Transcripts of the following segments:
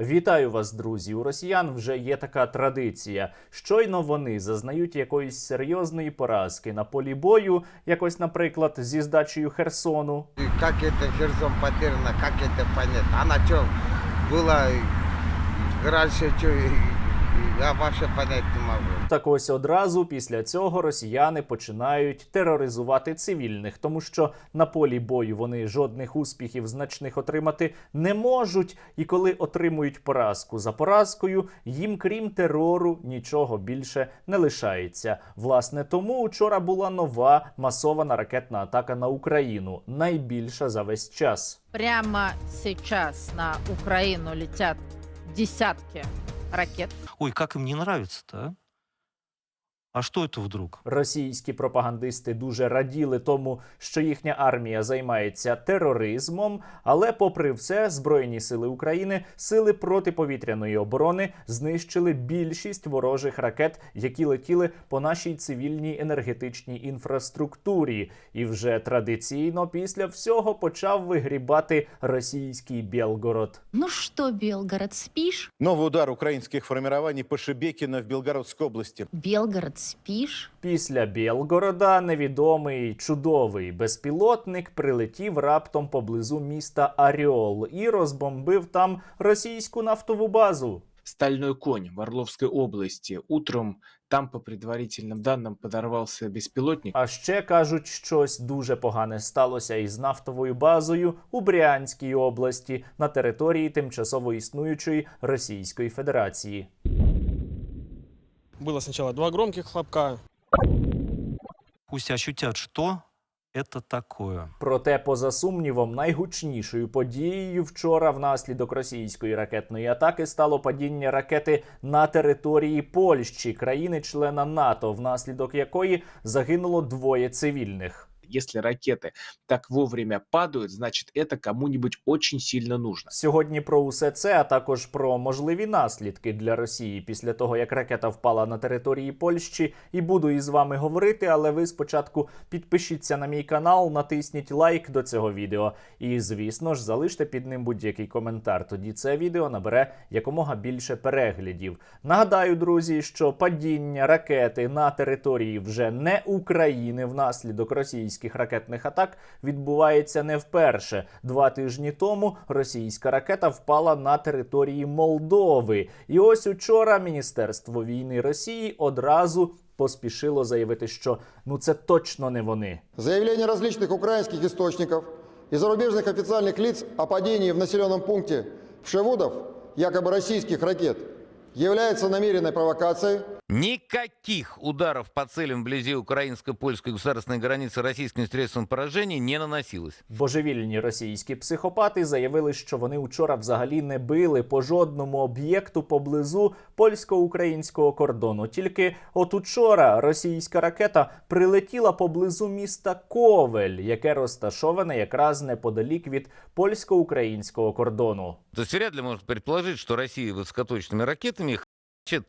Вітаю вас, друзі! У росіян вже є така традиція. Щойно вони зазнають якоїсь серйозної поразки на полі бою, якось, наприклад, зі здачею Херсону. И как это Херсон потеряно, как это понять? Она что, была раньше, что, я вообще понять не могу. Так ось одразу після цього росіяни починають тероризувати цивільних, тому що на полі бою вони жодних успіхів значних отримати не можуть. І коли отримують поразку за поразкою, їм крім терору нічого більше не лишається. Власне, тому вчора була нова масована ракетна атака на Україну, найбільша за весь час. Прямо сейчас на Украину летят десятки ракет. Ой, как им не нравится-то, а? А что это вдруг? Російські пропагандисти дуже раділи тому, що їхня армія займається тероризмом. Але, попри все, збройні сили України, сили протиповітряної оборони знищили більшість ворожих ракет, які летіли по нашій цивільній енергетичній інфраструктурі. І вже традиційно після всього почав вигрібати російський Білгород. Ну что, Белгород, спишь? Новый удар украинских формирований по в Белгородской области. Белгород, спишь? Після Білгорода невідомий чудовий безпілотник прилетів раптом поблизу міста Аріол і розбомбив там російську нафтову базу. Стальной конь в Орловской области. Утром там, по предварительным данным, подорвался беспилотник. А ще кажуть, щось дуже погане сталося із нафтовою базою у Брянській області на території тимчасово існуючої Російської Федерації. Было сначала два громких хлопка, Пусть ощутят, что это такое. Проте, поза сумнівом, найгучнішою подією вчора внаслідок російської ракетної атаки стало падіння ракети на території Польщі, країни-члена НАТО, внаслідок якої загинуло двоє цивільних. Если ракеты так вовремя падают, значит это кому-нибудь очень сильно нужно. Сьогодні про усе це, а також про можливі наслідки для Росії після того, як ракета впала на території Польщі, і буду із вами говорити. Але ви спочатку підпишіться на мій канал, натисніть лайк до цього відео. І, звісно ж, залиште під ним будь-який коментар. Тоді це відео набере якомога більше переглядів. Нагадаю, друзі, що падіння ракети на території вже не України внаслідок російських ракетних атак відбувається не вперше. Два тижні тому російська ракета впала на території Молдови. І ось учора Міністерство війни Росії одразу поспішило заявити, що ну це точно не вони. Заявления различных украинских источников и зарубежных официальных лиц о падении в населенном пункте Вшевудов якобы российских ракет является намеренной провокацией, Никаких ударов по целям вблизи украинско-польской государственной границы российским средством поражения не наносилось. Божевільні російські психопати заявили, що вони учора взагалі не били по жодному об'єкту поблизу польсько-українського кордону. Тільки от учора російська ракета прилетіла поблизу міста Ковель, яке розташоване якраз неподалік від польсько-українського кордону. То есть вряд ли можно предположить, что Россия высокоточными ракетами хачет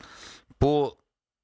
по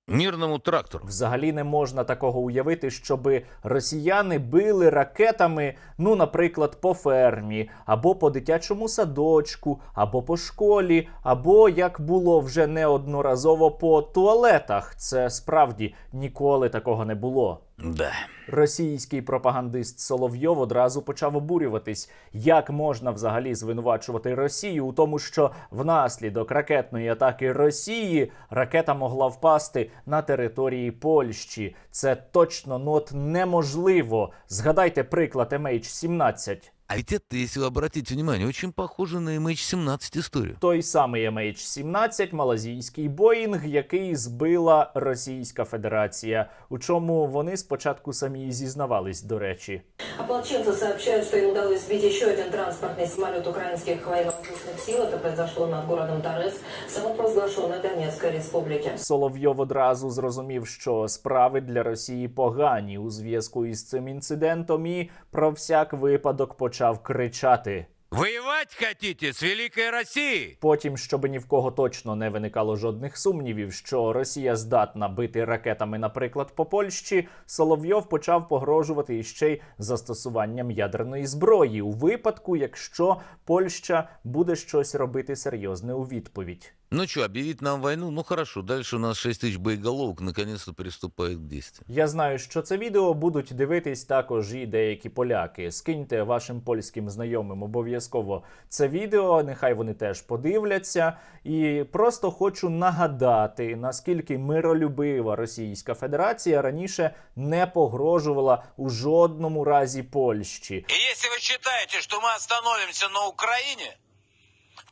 мирному трактору. Взагалі не можна такого уявити, щоби росіяни били ракетами, ну, наприклад, по фермі, або по дитячому садочку, або по школі, або як було вже неодноразово по туалетах. Це справді ніколи такого не було. Да. Російський пропагандист Соловйов одразу почав обурюватись, як можна взагалі звинувачувати Росію у тому, що внаслідок ракетної атаки Росії ракета могла впасти на території Польщі. Це точно ну от неможливо. Згадайте приклад MH17. А ведь это, если вы обратите внимание, очень похоже на MH17 историю. Той самий MH17 малазійський Боїнг, який збила Російська Федерація, у чому вони спочатку самі і зізнавались, до речі. Ополченцы сообщают, что им удалось сбить еще один транспортный самолет украинских военно-воздушных сил. Это произошло над городом Торез, самопровозглашенной Донецкой республики. Соловйов одразу зрозумів, що справи для Росії погані у зв'язку із цим інцидентом, і про всяк випадок почав кричати. Воевать хотите с Великой Россией? Потім, щоб ні в кого точно не виникало жодних сумнівів, що Росія здатна бити ракетами, наприклад, по Польщі, Соловйов почав погрожувати іще й застосуванням ядерної зброї у випадку, якщо Польща буде щось робити серйозне у відповідь. Ну что, объявить нам войну? Ну хорошо, дальше у нас 6 тысяч боеголовок наконец-то приступает к действию. Я знаю, що це відео будуть дивитись також і деякі поляки. Скиньте вашим польським знайомим обов'язково це відео. Нехай вони теж подивляться. І просто хочу нагадати, наскільки миролюбива Російська Федерація раніше не погрожувала у жодному разі Польщі. И если вы считаете, что мы остановимся на Украине,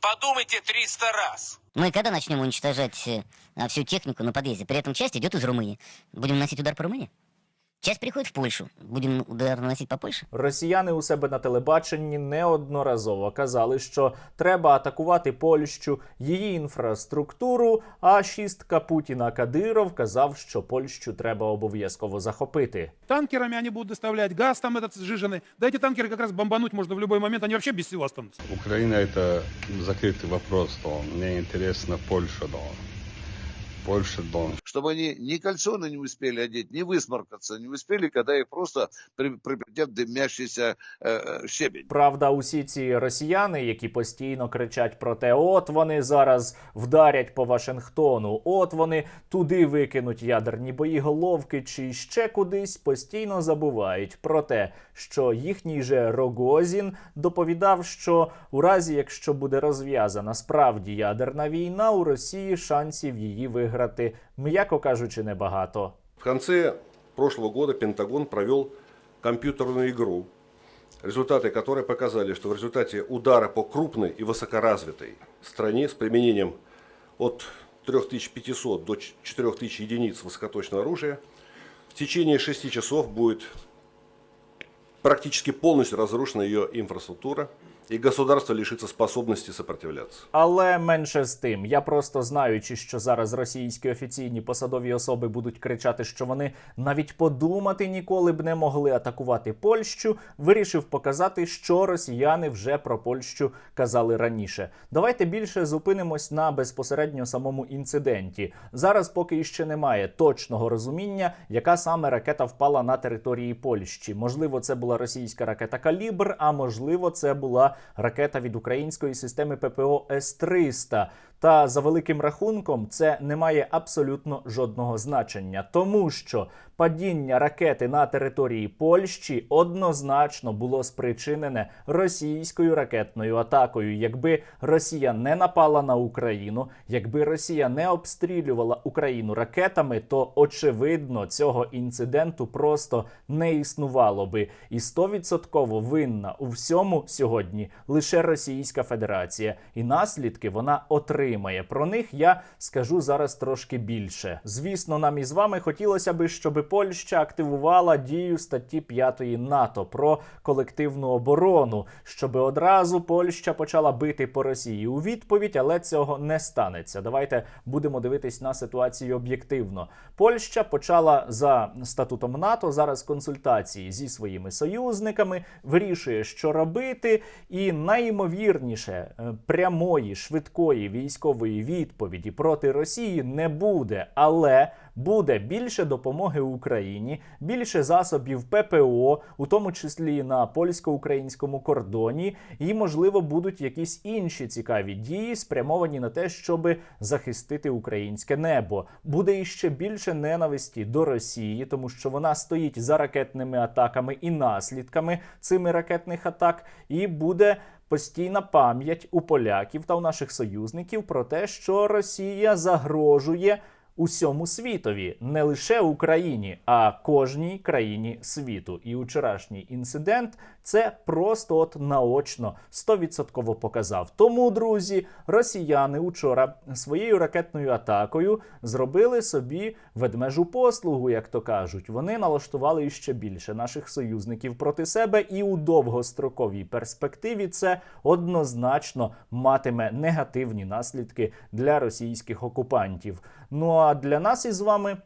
подумайте 300 раз. Мы когда начнем уничтожать э, а, всю технику на подъезде? При этом часть идет из Румынии. Будем наносить удар по Румынии? Часть приходит в Польшу. Будем удар наносить по Польше? Росіяни у себе на телебаченні неодноразово казали, що треба атакувати Польщу, її інфраструктуру. А шістка Путіна Кадиров казав, що Польщу треба обов'язково захопити. Танкерами они будут доставлять газ там этот сжиженный. Да эти танкеры как раз бомбануть можно в любой момент, они вообще без сил останутся. Украина это закрытый вопрос, то мне интересно Польша, да. Польша, да. Чтобы они ни кальсоны не успели одеть, ни высморкаться не успели, когда их просто при, припретят дымящийся э, щебень. Правда, усі ці росіяни, які постійно кричать про те, от вони зараз вдарять по Вашингтону, от вони туди викинуть ядерні боєголовки, чи ще кудись, постійно забувають про те, що їхній же Рогозін доповідав, що у разі, якщо буде розв'язана справді ядерна війна, у Росії шансів її виграти, м'яко кажучи, небагато. В конце прошлого года Пентагон провел компьютерную игру, результаты которой показали, что в результате удара по крупной и высокоразвитой стране с применением от 3500 до 4000 единиц высокоточного оружия в течение 6 часов будет практически полностью разрушена ее инфраструктура, и государство лишится способности сопротивляться. Але менше з тим, я просто знаючи, що зараз російські офіційні посадові особи будуть кричати, що вони навіть подумати ніколи б не могли атакувати Польщу, вирішив показати, що росіяни вже про Польщу казали раніше. Давайте більше зупинимось на безпосередньо самому інциденті. Зараз поки іще немає точного розуміння, яка саме ракета впала на території Польщі. Можливо, це була російська ракета Калібр, а можливо, це була ракета від української системи ППО С-300. Та за великим рахунком це не має абсолютно жодного значення, тому що падіння ракети на території Польщі однозначно було спричинене російською ракетною атакою. Якби Росія не напала на Україну, якби Росія не обстрілювала Україну ракетами, то очевидно цього інциденту просто не існувало би. І 100% винна у всьому сьогодні лише Російська Федерація, і наслідки вона отримає. Про них я скажу зараз трошки більше. Звісно, нам із вами хотілося би, щоб Польща активувала дію статті 5 НАТО про колективну оборону, щоб одразу Польща почала бити по Росії у відповідь, але цього не станеться. Давайте будемо дивитись на ситуацію об'єктивно. Польща почала за статутом НАТО зараз консультації зі своїми союзниками, вирішує, що робити, і найімовірніше е, прямої швидкої військової відповіді проти Росії не буде, але буде більше допомоги Україні, більше засобів ППО, у тому числі на польсько-українському кордоні, і можливо будуть якісь інші цікаві дії, спрямовані на те, щоб захистити українське небо. Буде іще більше ненависті до Росії, тому що вона стоїть за ракетними атаками і наслідками цими ракетних атак, і буде. Постійна пам'ять у поляків та у наших союзників про те, що Росія загрожує усьому світові, не лише Україні, а кожній країні світу. І вчорашній інцидент це просто от наочно 100% показав. Тому, друзі, росіяни учора своєю ракетною атакою зробили собі ведмежу послугу, як то кажуть. Вони налаштували іще більше наших союзників проти себе, і у довгостроковій перспективі це однозначно матиме негативні наслідки для російських окупантів. Ну а для нас із вами,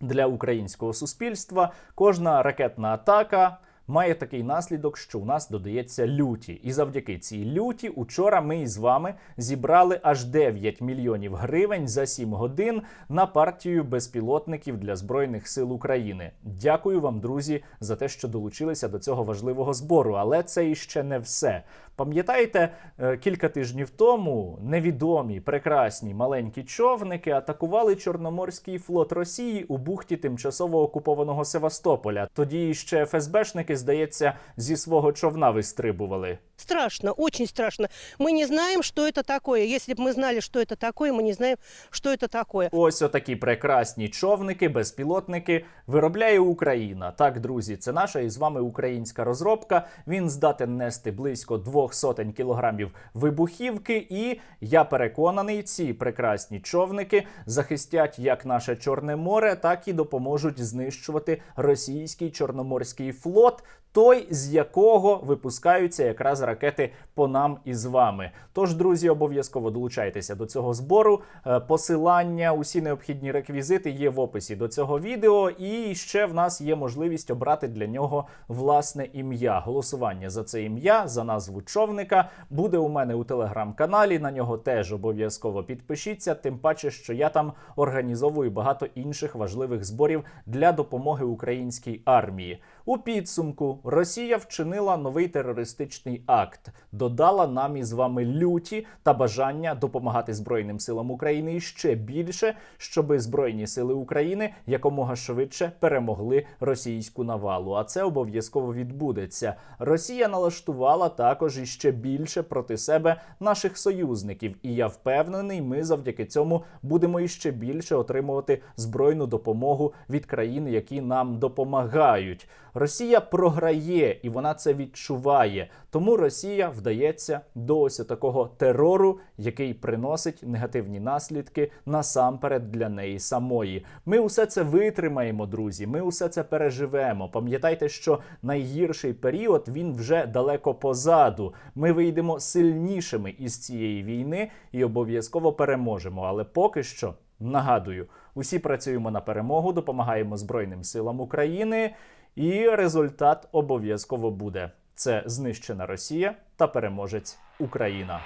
для українського суспільства, кожна ракетна атака. Має такий наслідок, що у нас додається люті. І завдяки цій люті, учора ми із вами зібрали аж 9 мільйонів гривень за 7 годин на партію безпілотників для збройних сил України. Дякую вам, друзі, за те, що долучилися до цього важливого збору. Але це іще не все. Пам'ятаєте, е, кілька тижнів тому невідомі прекрасні маленькі човники атакували Чорноморський флот Росії у бухті тимчасово окупованого Севастополя. Тоді ще ФСБшники, здається, зі свого човна вистрибували. Страшно, очень страшно. Мы не знаем, что это такое. Если бы мы знали, что это такое, мы не знаем, что это такое. Ось отакі прекрасні човники, безпілотники виробляє Україна. Так, друзі, це наша із вами українська розробка. Він здатен нести близько двох сотень кілограмів вибухівки. І я переконаний, ці прекрасні човники захистять як наше Чорне море, так і допоможуть знищувати російський чорноморський флот. Той, з якого випускаються якраз ракети по нам і з вами. Тож, друзі, обов'язково долучайтеся до цього збору. Е, Посилання, усі необхідні реквізити є в описі до цього відео. І ще в нас є можливість обрати для нього власне ім'я. Голосування за це ім'я, за назву човника буде у мене у телеграм-каналі. На нього теж обов'язково підпишіться. Тим паче, що я там організовую багато інших важливих зборів для допомоги українській армії. У підсумку Росія вчинила новий терористичний акт, додала нам із вами люті та бажання допомагати Збройним силам України ще більше, щоби Збройні сили України якомога швидше перемогли російську навалу. А це обов'язково відбудеться. Росія налаштувала також іще більше проти себе наших союзників, і я впевнений, ми завдяки цьому будемо іще більше отримувати збройну допомогу від країн, які нам допомагають. Росія програє і вона це відчуває. Тому Росія вдається до ось такого терору, який приносить негативні наслідки насамперед для неї самої. Ми усе це витримаємо, друзі. Ми усе це переживемо. Пам'ятайте, що найгірший період він вже далеко позаду. Ми вийдемо сильнішими із цієї війни і обов'язково переможемо. Але поки що. Нагадую, усі працюємо на перемогу, допомагаємо Збройним силам України, і результат обов'язково буде: це знищена Росія та переможець Україна.